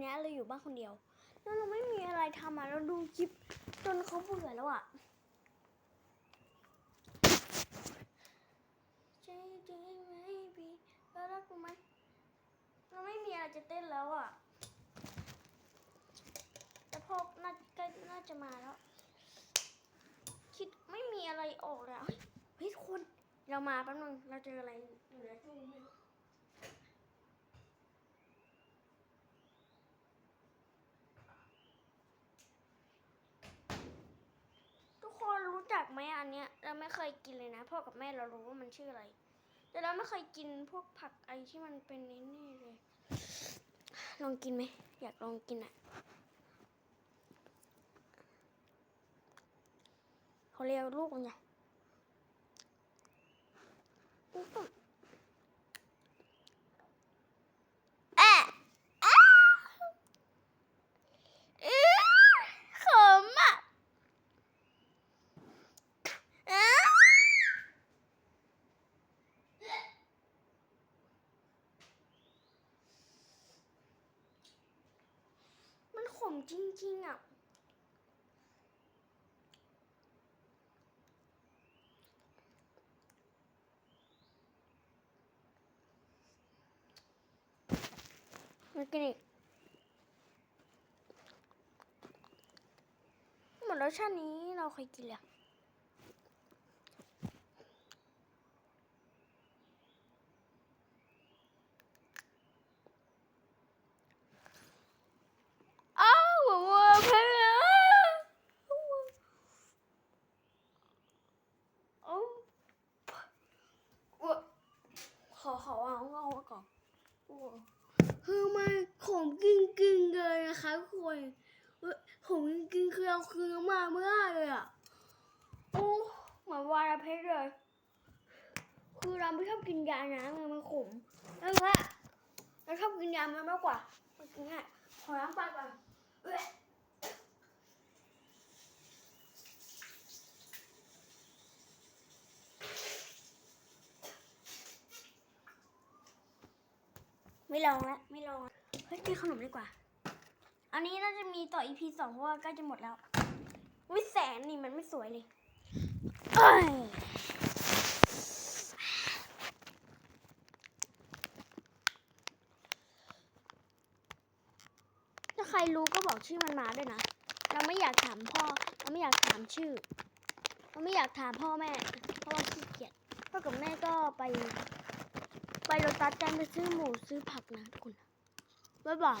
เนี้เราอยู่บ้านคนเดียว แล้วเราไม่มีอะไรทำอะเราดูคลิปจนเขาเบื่อแล้วอะใจดีไหมบีแล้วรักกูไหมเราไม่มีอะไรจะเต้นแล้วอะแต่พ่อน่าใกล้น่าจะมาแล้ว คิดไม่มีอะไรออกเลยเฮ้ยเฮ้ยทุกคนเรามาแป๊บนึงเราเจออะไรอยู่ในตู้ไม่รู้ทุกคนรู้จักไหม อันเนี้ยเราไม่เคยกินเลยนะ พ่อกับแม่เรารู้ว่ามันชื่ออะไร แต่เราไม่เคยกินพวกผักไอที่มันเป็นนี่เลย ลองกินไหมอยากลองกินอะเขาเรียกลูกมันไงอุ๊ยแบบแอะอ้าอื้อขมอะอ้า มันขมจริงๆอะมากินอีกเหมือนรสชาตินี้เราเคยกินเลยอะอ้าวว้าวเพลอ้าวขอขอวางเอาไว้ก่อน คือ มันขมกินกินๆเลยนะคะทุกคนเอ้ยขมกินกินๆคือเราคือน้ำมาไม่ได้เลยอะโอ้เหมือนวาราเพชรเลย คือเราไม่ชอบกินยานะมันมันขมแล้วว่าเราชอบกินยามันมากกว่ามันกินง่ายขอน้ำปาก่อนไม่ลองละไม่ลองละ เฮ้ยกินขนมดีกว่า อันนี้น่าจะมีต่อ EP สองเพราะว่าใกล้จะหมดแล้ววิแสนนี่มันไม่สวยเลยเอ้ยถ้าใครรู้ก็บอกชื่อมันมาด้วยนะ เราไม่อยากถามพ่อ เราไม่อยากถามชื่อ เราไม่อยากถามพ่อแม่ เพราะว่าขี้เกียจพ่อกับแม่ก็ไป ไปโรตัสกันไปซื้อหมูซื้อผักนะทุกคน บ๊ายบาย